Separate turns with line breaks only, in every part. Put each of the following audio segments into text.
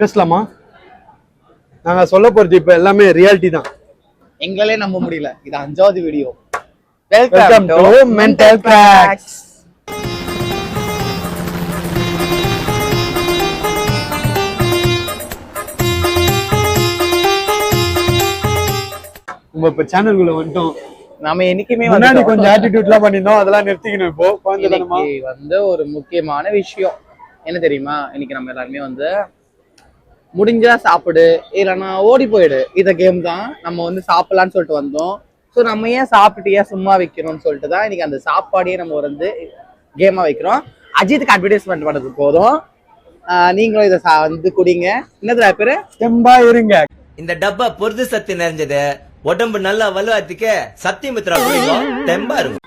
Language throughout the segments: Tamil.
பேசலாமா? நாங்க சொல்ல போறது இப்ப எல்லாமே ரியாலிட்டி தான்.
எங்களாலே நம்ப முடியல. இது அஞ்சாவது video
Welcome to Mental Cracks. நம்ம இப்ப சேனல்குள்ள வந்துட்டோம்.
நாம என்னைக்குமே
முன்னாடி
வந்துட்டோம்.
கொஞ்சம் ஆட்டிடியூட்லாம் பண்ணிருந்தோம் அதெல்லாம் நிறுத்திக்கணும் இப்போ.
வந்து ஒரு முக்கியமான விஷயம். என்ன தெரியுமா? இன்னைக்கு நம்ம எல்லாருமே வந்து முடிஞ்சா சாப்பிடு இல்லைன்னா ஓடி போயிடு. இந்த கேம் தான் நம்ம வந்து சாப்பிடலாம்னு சொல்லிட்டு வந்தோம். ஸோ நம்ம ஏன் சாப்பிட்டு ஏன் சும்மா வைக்கிறோம்னு சொல்லிட்டு தான் இன்னைக்கு அந்த சாப்பாடையே நம்ம வந்து கேமா வைக்கிறோம். அஜித்துக்கு அட்வர்டைஸ்மெண்ட் பண்ணது போதும். ஆஹ் நீங்களும் இதை சா- வந்து குடிங்க. என்னதுடா பேரு?
தெம்பா இருங்க.
இந்த டப்பா பொருது சத்து நிறைஞ்சது. உடம்பு நல்லா வலுவாத்துக்கு சத்தியமித்ரா குடிக்கும் தெம்பா இருக்கும்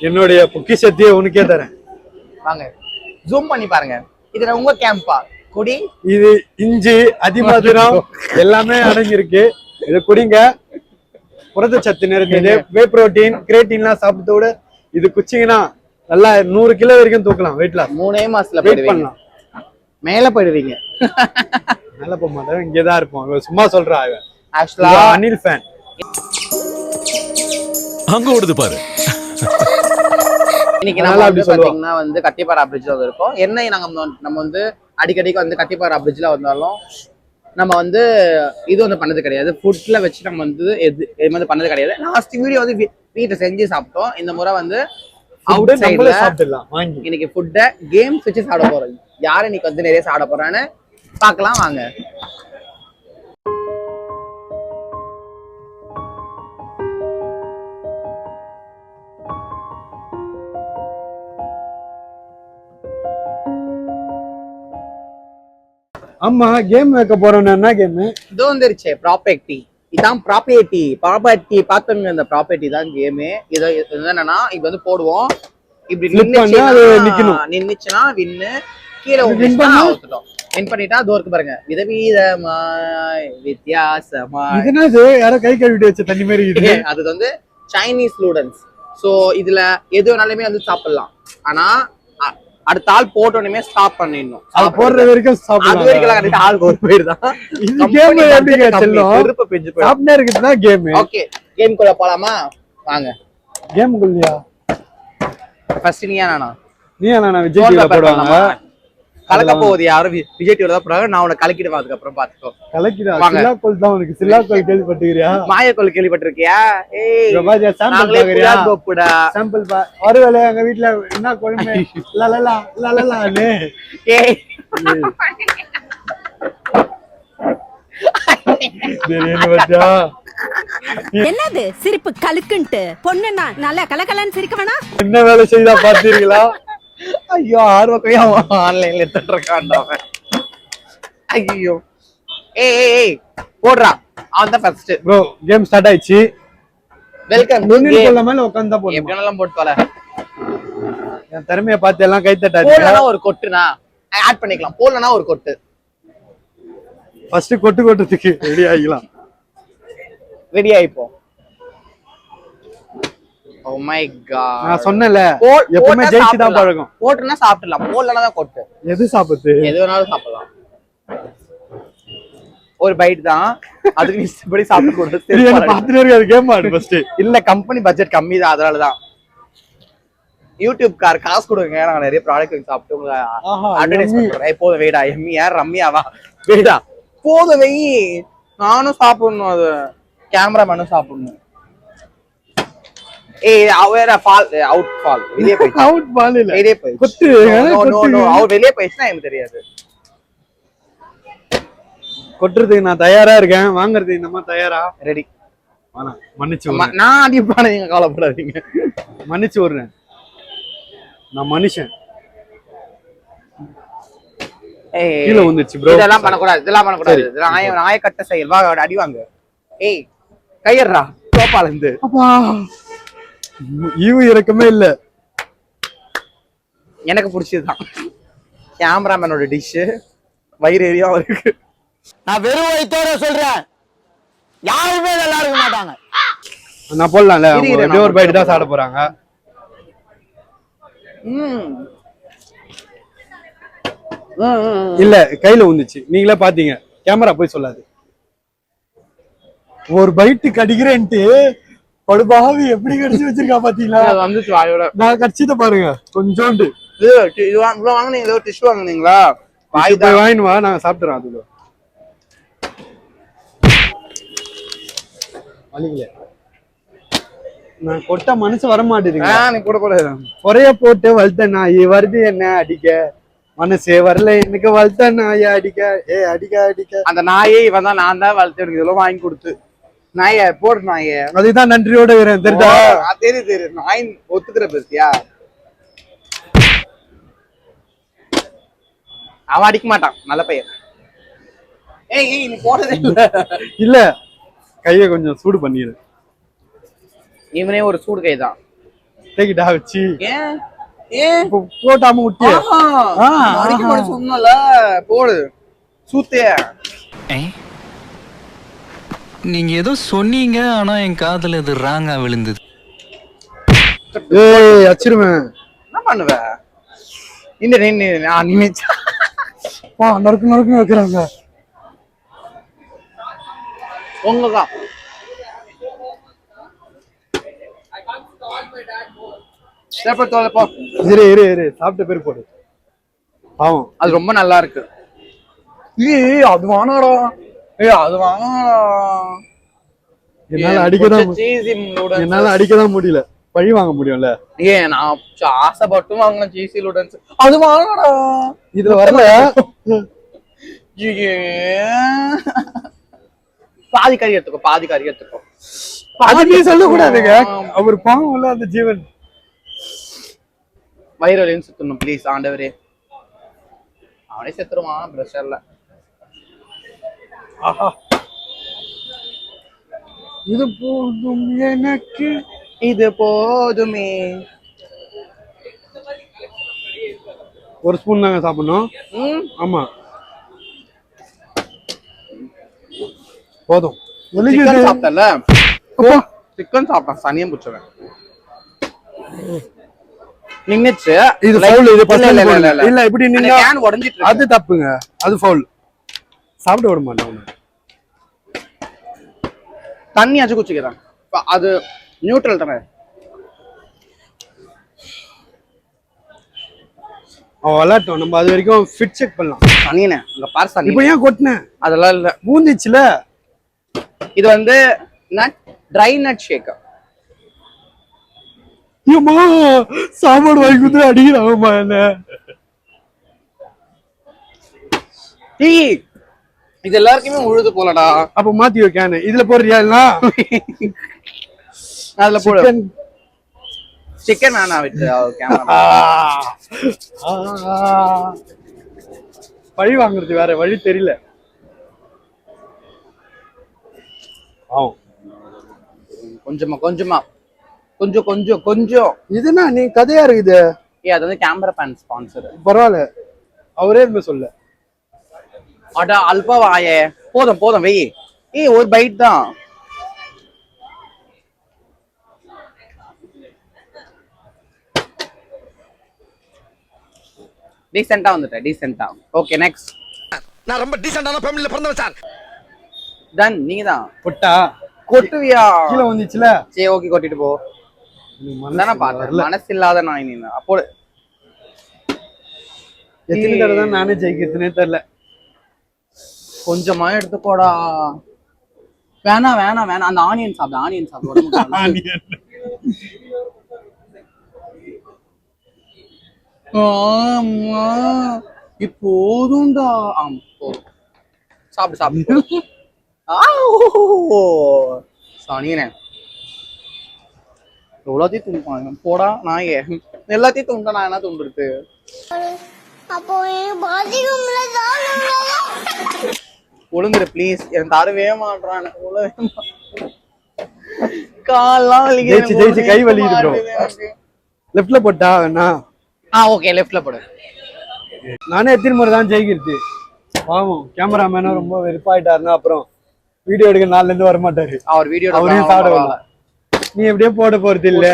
என்னுடைய பொக்கிஷத்தையே உனக்கே தரேன்.
வாங்க. ஜூம் பண்ணி பாருங்க. இதுல உங்க கேம்பா குடி.
இது இஞ்சி அதிமதுரம் எல்லாமே அடங்கியிருக்கு. இது குடிங்க. புரதச்சத்து நிறைஞ்சது வே புரோட்டீன் கிரேட்டின்லாம் சாப்பிட்டதோட இது குச்சிங்கன்னா நல்லா நூறு கிலோ வரைக்கும் தூக்கலாம் வெயிட் லாஸ்
மூணே மாசத்துல
வெயிட் பண்ணலாம்.
மேல போயிடுவீங்க.
மேல போக மாட்டேன். இங்கதான் இருப்போம். இவன் சும்மா சொல்றா இவன். அனில் ஃபேன்
அங்க ஓடுது பாரு.
இன்னைக்கு நம்ம வந்து. பாத்தீங்கன்னா வந்து கட்டிப்பாரா பிரிட்ஜ்ல வந்திருக்கோம் என்ன நாங்க வந்து- நம்ம வந்து அடிக்கடிக்கு வந்து கட்டிப்பாரா பிரிட்ஜ்ல வந்தாலும் நம்ம வந்து இது வந்து பண்ணது கிடையாது. ஃபுட்ல வச்சு நம்ம வந்து எது இது மாதிரி பண்ணது கிடையாது. லாஸ்ட் வீடியோ வந்து வீட்டை செஞ்சு சாப்பிட்டோம். இந்த முறை வந்து அவுட் சைடுல இன்னைக்கு ஃபுட்டை கேம்ஸ் வச்சு சாப்பிட போறோம். யார் இன்னைக்கு வந்து நிறைய சாப்பிட போறான்னு? பார்க்கலாம் வாங்க.
ஆமா கேம் வைக்க போறோம்னா என்ன கேம்
இது வந்துருச்சு ப்ராப்பர்ட்டி இதான் ப்ராப்பர்ட்டி ப்ராப்பர்ட்டி பார்த்தவங்க இந்த ப்ராப்பர்ட்டி தான் கேமு இது என்னன்னா இது வந்து போடுவோம். இப்படி. நின்னுச்சுன்னா நின்னுச்சுன்னா வின்னு கீழே விழுந்துச்சுன்னா
பண்ணா?
வின் பண்ணிட்டா தோருக்கு பாருங்க. விதவிதமாய் வித்தியாசமாய்.
இது யாரோ கை கழுவிட்டு வச்ச தண்ணி மாதிரி இது
அது வந்து சைனீஸ் ஸ்டூடெண்ட்ஸ் சோ இதுல எது வேணாலுமே வந்து சாப்பிடலாம். ஆனா அடுத்த ஆள் போட்டோன்னே ஸ்டாப் பண்ணிடணும்.
அது போடுற வரைக்கும்
அது வரைக்கும் கண்டிப்பா ஆளுக்கு ஒரு பேர் தான்
இது கேம் எப்படிங்க செல்லும்?
செல்லும் பிஞ்சு போயிடும்.
சாப்பிட்டே இருக்குதுன்னா கேம்
ஓகே கேம் குள்ள போலாமா? வாங்க.
கேம் குள்ளியா?
ஃபர்ஸ்ட் நீயா நானா?
நீ என்ன விஜய்
paper
போடுவாங்க?
கலக்க போகுது யாரும். விஜய் டிவில தான் போறாங்க நான் உனக்கு கலக்கிடுவேன் அதுக்கப்புறம் பாத்துக்கோ
கலக்கிடா. சில்லாக்கோல் தான் உனக்கு. கேள்விப்பட்டுக்கிறியா
மாயக்கோள் கேள்விப்பட்டிருக்கியா? ஏய்
இங்க பாரு, sample
நாங்களே
பாக்குறியா?
புடா கோப்புடா.
சாம்பிள் பா. ஒருவேளை எங்க வீட்ல என்ன குழம்பு லலலா லலலான்னு
ஏய்?
என்னது? சிரிப்பு கலுக்குன்ட்டு பொண்ணுன்னா நல்லா கலகலன்னு சிரிக்க வேணா
என்ன வேலை செய்தா பாத்தீங்களா
ஐயோ ஆர்வக்கையா ஆன்லைன்ல எடுத்துட்டு இருக்கான்டா. ஐயோ ஏய் ஏய் போடுறா அவன் தான் ஃபர்ஸ்ட்
ப்ரோ கேம் ஸ்டார்ட் ஆயிடுச்சு
வெல்கம்
நுண்ணில் கொள்ள மேல உட்காந்து தான் போடணும்
எப்படி வேணாலும் போட்டு தொலை
என் திறமைய பார்த்து எல்லாம் கை தட்டாதீங்க
போடலனா ஒரு கொட்டுனா ஆட் பண்ணிக்கலாம் போடலனா ஒரு கொட்டு
ஃபர்ஸ்ட் கொட்டு கொட்டுறதுக்கு ரெடி ஆகிக்கலாம்
ரெடி ஆயிப்போம் ஓ மை காட்
நான் சொன்னேன்ல எப்பவுமே ஜெயிச்சு தான் பழகும்.
போட்டுனா சாப்பிடலாம். போடலனா தான் கொட்டு.
எது சாப்பிடுது
எது வேணாலும் சாப்பிடலாம். ஒரு பைட் தான். அதுக்கு நீ இஷ்டப்படி சாப்பிட
இது என்ன
கூடாது
பார்த்துட்டே இருக்காது கேம் ஆடு ஃபர்ஸ்ட்
இல்ல கம்பெனி பட்ஜெட் கம்மி தான். அதனால தான். யூடியூப் கார் காசு கொடுங்க. நாங்க நிறைய ப்ராடக்ட் சாப்பிட்டு உங்களை அட்வர்டைஸ். பண்றேன். போதும் ரம்யாவா வேடா. போதும் வெயி நானும் சாப்பிடணும் அது. கேமராமேனும் சாப்பிடணும். வேற ஃபால் அவுட் ஃபால் வெளியே
அவுட் பால் இல்ல.
வெளியே
கொத்து.
அவர் போயிடுச்சுன்னா எனக்கு தெரியாது.
கொட்டுறதுக்கு நான் தயாரா இருக்கேன். வாங்குறதுக்கு மாதிரி தயாரா?
ரெடி
மன்னிச்சு விடுறேன்.
நான் அடிப்பான நீங்க கவலைப்படாதீங்க.
மன்னிச்சு விடுறேன். நான் மனுஷன். கீழே வந்துருச்சு ப்ரோ
இதெல்லாம் பண்ணக்கூடாது இதெல்லாம் பண்ணக்கூடாது. இதெல்லாம் நாய நாயக்கட்ட செயல். வா அடி வாங்க. ஏய் கையறா சோப்பால இருந்து.
அப்பா. ஈவு இறக்கமே இல்ல.
எனக்கு பிடிச்சதுதான். கேமராமேனோட டிஷ் வயிறு எரியா இருக்கு.
நான் வெறும் வயிற்றோட சொல்றேன். யாருமே நல்லா இருக்க மாட்டாங்க.
நான் போடலாம்ல எப்படியோ ஒரு பைட் தான் சாப்பிட போறாங்க. இல்ல கையில ஊந்துச்சு நீங்களே பாத்தீங்க. கேமரா போய் சொல்லாது. ஒரு பைட்டு கடிக்கிறேன்ட்டு படுபாவி எப்படி கடிச்சு வச்சிருக்கா பாத்தீங்களா?
வந்துச்சு வாயோட.
நான் கடிச்சத பாருங்க கொஞ்சோண்டு.
இது இது வாங்க இவ்வளவு வாங்குனீங்களா? வாய்
போய் வாங்கினு வா நாங்க சாப்பிட்டுறோம் அதுல. வலிக்கல நான் கொட்ட மனசு வர
நீ கூட கூட.
குறைய போட்டு வளர்த்த நாய் வருது என்ன அடிக்க? மனசே வரல எனக்கு வளர்த்த நாய அடிக்க? ஏ அடிக்க அடிக்க.
அந்த நாயே இவன் தான் நான் தான் வளர்த்து எனக்கு இதெல்லாம் வாங்கி கொடுத்து. நாய போடு நாய.
அதுதான் நன்றியோட தெரியுதா?
தெரியும் தெரியும் நாய் ஒத்துக்கிற பத்தியா? அவன் அடிக்க மாட்டான் நல்ல பையன். ஏய் ஏய் நீ போடுறதே இல்ல.
இல்ல கைய கொஞ்சம் சூடு பண்ணிடு
இவனே ஒரு சூடு கை தான்.
தேக்கிட்டா வச்சு
ஏன்? ஏன்?
இப்போ போட்டாம ஆ,
அடிக்க. மாட்டேன் சொன்னல போடு. சூத்தைய
நீங்க ஏதோ சொன்னீங்க ஆனா என் காதுல இது ராங்கா விழுந்தது.
ஏய் அச்சிருவேன்
என்ன பண்ணுவ? இந்த நின்னு நான் நினைச்சா
வா நறுக்கு நறுக்கு வைக்கிறாங்க.
உங்கதான் பேப்பர் தோலை போ.
இரு இரு இரு. சாப்பிட்ட பேர் போடு. பாவம்.
அது ரொம்ப நல்லா இருக்கு. ஏய் அது வாங்கடா ஏய் அது
என்னால அடிக்கதான் என்னால அடிக்கதான் முடியல. பழி வாங்க முடியும்ல?
ஏன் நான் ஆசைப்பட்டும் வாங்கின சீசி லூடன்ஸ் அது வாங்கடா.
இதுல வரல.
பாதி கறி எடுத்துக்கோ பாதி கறி எடுத்துக்கோ.
அது நீ சொல்லக்கூடாதுங்க. அவர் பாவம் இல்ல அந்த ஜீவன்.
வயிறு வலின்னு சுத்தணும் ப்ளீஸ் ஆண்டவரே. அவனே செத்துருவான் பிரஷர்ல
இது போதும் எனக்கு.
இது போதுமே.
ஒரு ஸ்பூன் தாங்க சாப்பிடணும். ஆமா. போதும்.
சிக்கன் சாப்பிட்டல சிக்கன் சாப்பிட்டான் சனியம் பிடிச்சவன். நின்னுச்சு.
இது ஃபவுல் இது
இல்ல, இல்ல, இல்ல,
இப்படி நின்னா
உடைஞ்சிட்டு.
அது தப்புங்க. அது ஃபவுல் சாப்பிட விட மாட்டேன் அவனை.
தண்ணியாச்சும் குச்சிக்கிறான் இப்ப அது நியூட்ரல் தானே?
அவன் நம்ம அது வரைக்கும் ஃபிட் செக் பண்ணலாம்.
சனியனே இங்க பாரு
இப்போ
சனி
ஏன் கொட்டினேன்?
அதெல்லாம் இல்ல.
பூந்திச்சுல?
இது வந்து நட் ட்ரை நட் ஷேக்
ஏம்மா சாப்பாடு வாங்கி கொடுத்து அடிக்கிறாங்கம்மா என்ன.
இது எல்லாருக்குமே உழுது போலடா.
அப்ப மாத்தி வைக்கானு. இதுல போடுறியா இல்ல
அதுல போடு.
சிக்கன்
சிக்கன் வேணா விட்டு. கேமரா
பழி வாங்குறது வேற வழி தெரியல.
கொஞ்சமா கொஞ்சமா. கொஞ்சம் கொஞ்சம் கொஞ்சம்.
இதுனா நீ கதையா இருக்குது?
ஏ அது வந்து கேமரா பேன் ஸ்பான்சர்
பரவாயில்ல. அவரே எதுவுமே சொல்ல.
அடா அல்பா வாயே. போதும் போதும் வெயி. ஏய் ஒரு பைட் தான். டீசெண்டா வந்துட்டேன் டீசெண்டா ஓகே நெக்ஸ்ட்
நான் ரொம்ப டீசென்டான ஃபேமிலில பிறந்தவன் சார்.
டன் நீங்க தான்.
கொட்டா.
கொட்டுவியா?
கீழே வந்துச்சுல
சரி ஓகே கொட்டிட்டு போ. தானே பார்த்தேன். மனசு இல்லாத நாய் நீ. அப்போ
எத்தனை தடவை தான் நானே ஜெயிக்கிறதுனே தெரியல.
கொஞ்சமா எடுத்துக்கோடா. வேணாம் வேணாம் வேணாம் அந்த ஆனியன் சாப்பிட ஆனியன் சாப்பிட. உடம்புக்கு நல்லது. ஆமா. இப்போதும்டா. ஆமா சாப்பிடு சாப்பிடு. ஆ சனியனே எல்லாத்தையும் துணிப்பாங்க போடா. நாயே. எல்லாத்தையும் துண்டா நான் என்ன துண்டுருக்கு
அப்போ
ஒழுங்குரு ப்ளீஸ் எனக்கு தரவே உள்ள கால்லாம்
ஜெயிச்சு, ஜெயிச்சு, கை வலிக்குது
எனக்கு.
லெஃப்ட்ல போட்டா வேணா.
ஆ ஓகே லெஃப்ட்ல போடு.
நானே எத்தனை முறை தான் ஜெயிக்கிறது? பாவம் கேமராமேனும் ரொம்ப வெறுப்பாயிட்டாருன்னா அப்புறம் வீடியோ எடுக்க நாள்ல இருந்து வர மாட்டாரு
அவர் வீடியோ
அவரையும் சாப்பிட. நீ எப்படியோ போட போறது இல்ல.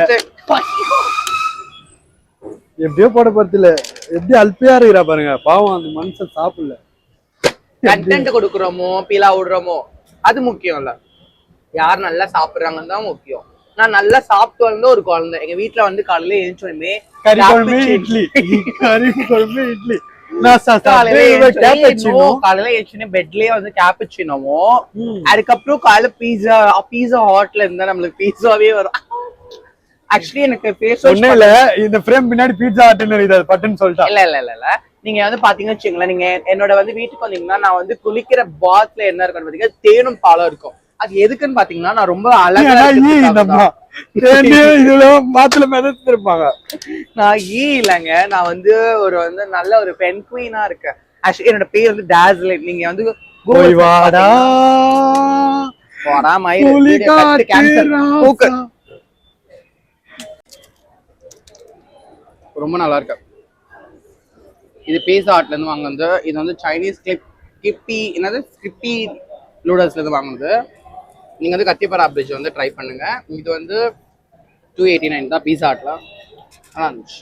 எப்படியோ போட போறது இல்ல. எப்படி அல்பியா இருக்கிறா பாருங்க. பாவம் அந்த மனுஷன் சாப்பிடல.
கண்டென்ட் கொடுக்குறோமோ பீலா விடுறோமோ அது முக்கியம் இல்ல யார் நல்லா சாப்பிடுறாங்கன்னு தான் முக்கியம். நான் நல்லா சாப்பிட்டு வந்த ஒரு குழந்தை. எங்க வீட்ல வந்து காலையில எழுந்தோடனே
கறி குழம்பு இட்லி. கறி குழம்பு இட்லி.
காலையில காலையில அதுக்கப்புறம் காலைல பீஸா பீஸா ஹாட்ல இருந்தா நம்மளுக்கு பீஸாவே வரும். ஆக்சுவலி எனக்கு ஃபேஸ்
ஒண்ணும் இல்ல. இந்த ஃப்ரேம் பின்னாடி பீட்சா ஹட்னு இது பட்டுன்னு சொல்லிட்டா.
இல்ல இல்ல இல்ல இல்ல. நீங்க வந்து பாத்தீங்கன்னு வச்சுங்களேன் நீங்க என்னோட வந்து வீட்டுக்கு வந்தீங்கன்னா நான் வந்து குளிக்கிற பாத்ல என்ன இருக்குன்னு பாத்தீங்கன்னா தேனும் பாலம் இருக்கும். அது எதுக்குன்னு பாத்தீங்கன்னா நான் ரொம்ப அழகா
இதுல மாத்துல மிதத்து இருப்பாங்க
நான் ஈ இல்லைங்க. நான் வந்து ஒரு வந்து நல்ல ஒரு பெண் குயினா இருக்கேன். ஆக்சுவலி என்னோட பேர் வந்து டாஸ்லின் நீங்க வந்து
வாடா.
மயிரு.
புலி
ரொம்ப நல்லா இருக்கு இது பீஸா ஹாட்ல இருந்து வாங்குனது. இது வந்து சைனீஸ் கிளிப் கிப்பி என்னது? ஸ்கிப்பி நூடல்ஸ்ல இருந்து வாங்குனது. நீங்க வந்து கத்திப்பரா பிரிட்ஜ் வந்து ட்ரை பண்ணுங்க. இது வந்து டூ எயிட்டி நைன் தான் பீஸா ஹாட்ல நல்லா இருந்துச்சு.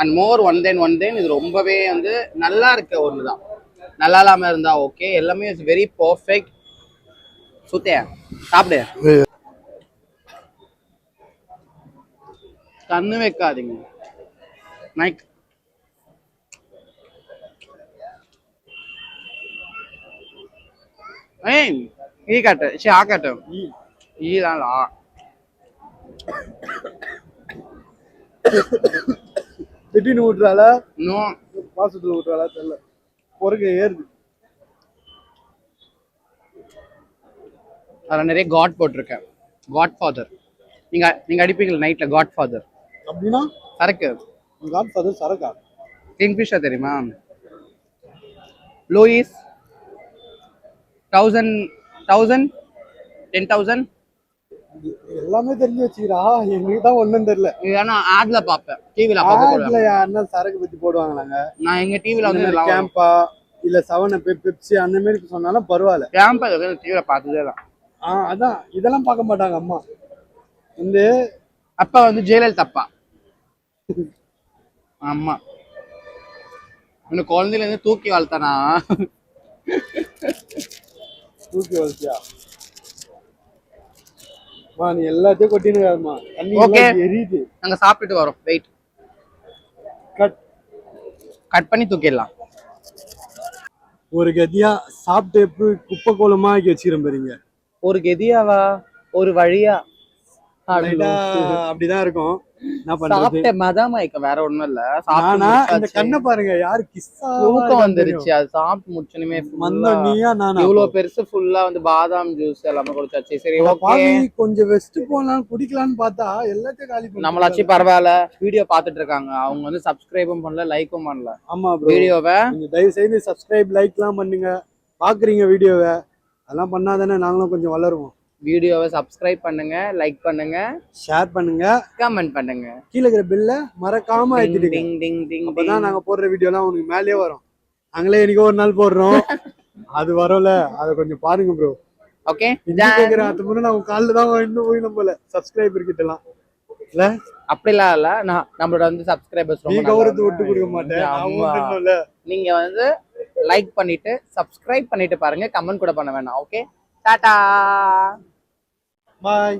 And more one then one then இது ரொம்பவே வந்து நல்லா இருக்க ஒன்று தான் நல்லா இல்லாம இருந்தா ஓகே எல்லாமே இட்ஸ் வெரி பர்ஃபெக்ட் சுத்தே சாப்பிடு. கண்ணு வைக்காதீங்க. மைக் ஏய் ஈ காட்டு. சரி ஆ காட்டு. ஈ தான் ஆ
திடீர்னு விட்டுறால
இன்னும்
மாசத்துல விட்டுறாளா தெரியல. பொறுக்க ஏறுது.
அதில் நிறைய காட் போட்டிருக்கேன். காட் ஃபாதர் நீங்க நீங்க அடிப்பீங்களா நைட்ல காட் ஃபாதர்
அப்படின்னா?
சரக்கு
காட் ஃபாதர் சரக்கா.
கிங்ஃபிஷர் தெரியுமா? Louis thousand thousand ten thousand
எல்லாமே தெரிஞ்சு வச்சுக்கிறா. எங்களுக்கு தான் ஒண்ணும் தெரியல.
இதெல்லாம் ஆட்ல பார்ப்பேன். டிவில
ஆட்ல. யாருன்னா சரக்கு பத்தி போடுவாங்களாங்க
நான் எங்க டிவில வந்து
கேம்பா இல்ல செவன் பெப்சி அந்த மாதிரி சொன்னாலும் பரவாயில்ல.
கேம்ப் டிவில பார்த்ததே தான்
ஆஹ் அதான். இதெல்லாம் பார்க்க மாட்டாங்க அம்மா. வந்து
அப்பா வந்து ஜெயலலிதா அப்பா. ஆமா. இன்னும் குழந்தையில இருந்து தூக்கி வளர்த்தானா?
தூக்கி வளர்த்தியா? அம்மா நீ எல்லாத்தையும் கொட்டினுக்காதம்மா தண்ணி எரியுது.
நாங்க சாப்பிட்டுட்டு வரோம். வெயிட்
கட்
கட் பண்ணி தூக்கிடலாம்.
ஒரு கதியா சாப்பிட்டு எப்படி குப்பை கோலமா ஆக்கி வச்சுக்கிறேன் பாருங்க.
ஒரு கெதியாவா? ஒரு வழியா?
அப்படிதான் இருக்கும். என்ன பண்றது?
சாப்பிட்ட மதம் மயக்கம் வேற ஒண்ணும் இல்ல.
நானா இந்த
சாப்பிட்டு
கண்ணை பாருங்க யாரு கிஸ்ஸா
தூக்கம் வந்துருச்சு அது சாப்பிட்டு முடிச்சனுமே
மந்தம் நீயா நானா?
இவ்வளவு பெருசு ஃபுல்லா வந்து பாதாம் ஜூஸ் எல்லாமே குடிச்சாச்சு. சரி ஓகே
கொஞ்சம் வெஸ்ட் போலாம் குடிக்கலாம்னு பார்த்தா எல்லாத்தையும் காலி
நம்மளாச்சும் பரவாயில்ல. வீடியோ பார்த்துட்டு இருக்காங்க. அவங்க வந்து சப்ஸ்கிரைபும் பண்ணல லைக்கும் பண்ணல.
ஆமா
வீடியோவை
தயவு செய்து சப்ஸ்கிரைப் லைக்லாம் பண்ணுங்க. பாக்குறீங்க வீடியோவை அதெல்லாம் பண்ணாதானே நாங்களும் கொஞ்சம் வளருவோம்.
வீடியோவை சப்ஸ்கிரைப் பண்ணுங்க லைக் பண்ணுங்க
ஷேர் பண்ணுங்க.
கமெண்ட் பண்ணுங்க.
கீழே இருக்கிற பில்ல மறக்காம
டிங்
ஏத்திடுங்க
டிங் டிங் டிங்
அப்பதான் நாங்க போடுற வீடியோலாம் உனக்கு மேலேயே வரும். நாங்களே என்னைக்கோ ஒரு நாள் போடுறோம். அது வரும்ல. அதை கொஞ்சம் பாருங்க ப்ரோ
ஓகே
கேக்குறேன் அது முறை நான் காலில் தான் இன்னும் போயிடும் போல. சப்ஸ்கிரைபர் கிட்டலாம். இல்ல?
அப்படிலாம் இல்ல. நான் நம்மளோட வந்து சப்ஸ்கிரைபர்ஸ் ரொம்ப
கௌரவத்தை விட்டு கொடுக்க மாட்டேன்.
நீங்க வந்து லைக் பண்ணிட்டு சப்ஸ்கிரைப் பண்ணிட்டு பாருங்க. கமெண்ட் கூட பண்ண வேணாம். ஓகே டாடா
பாய்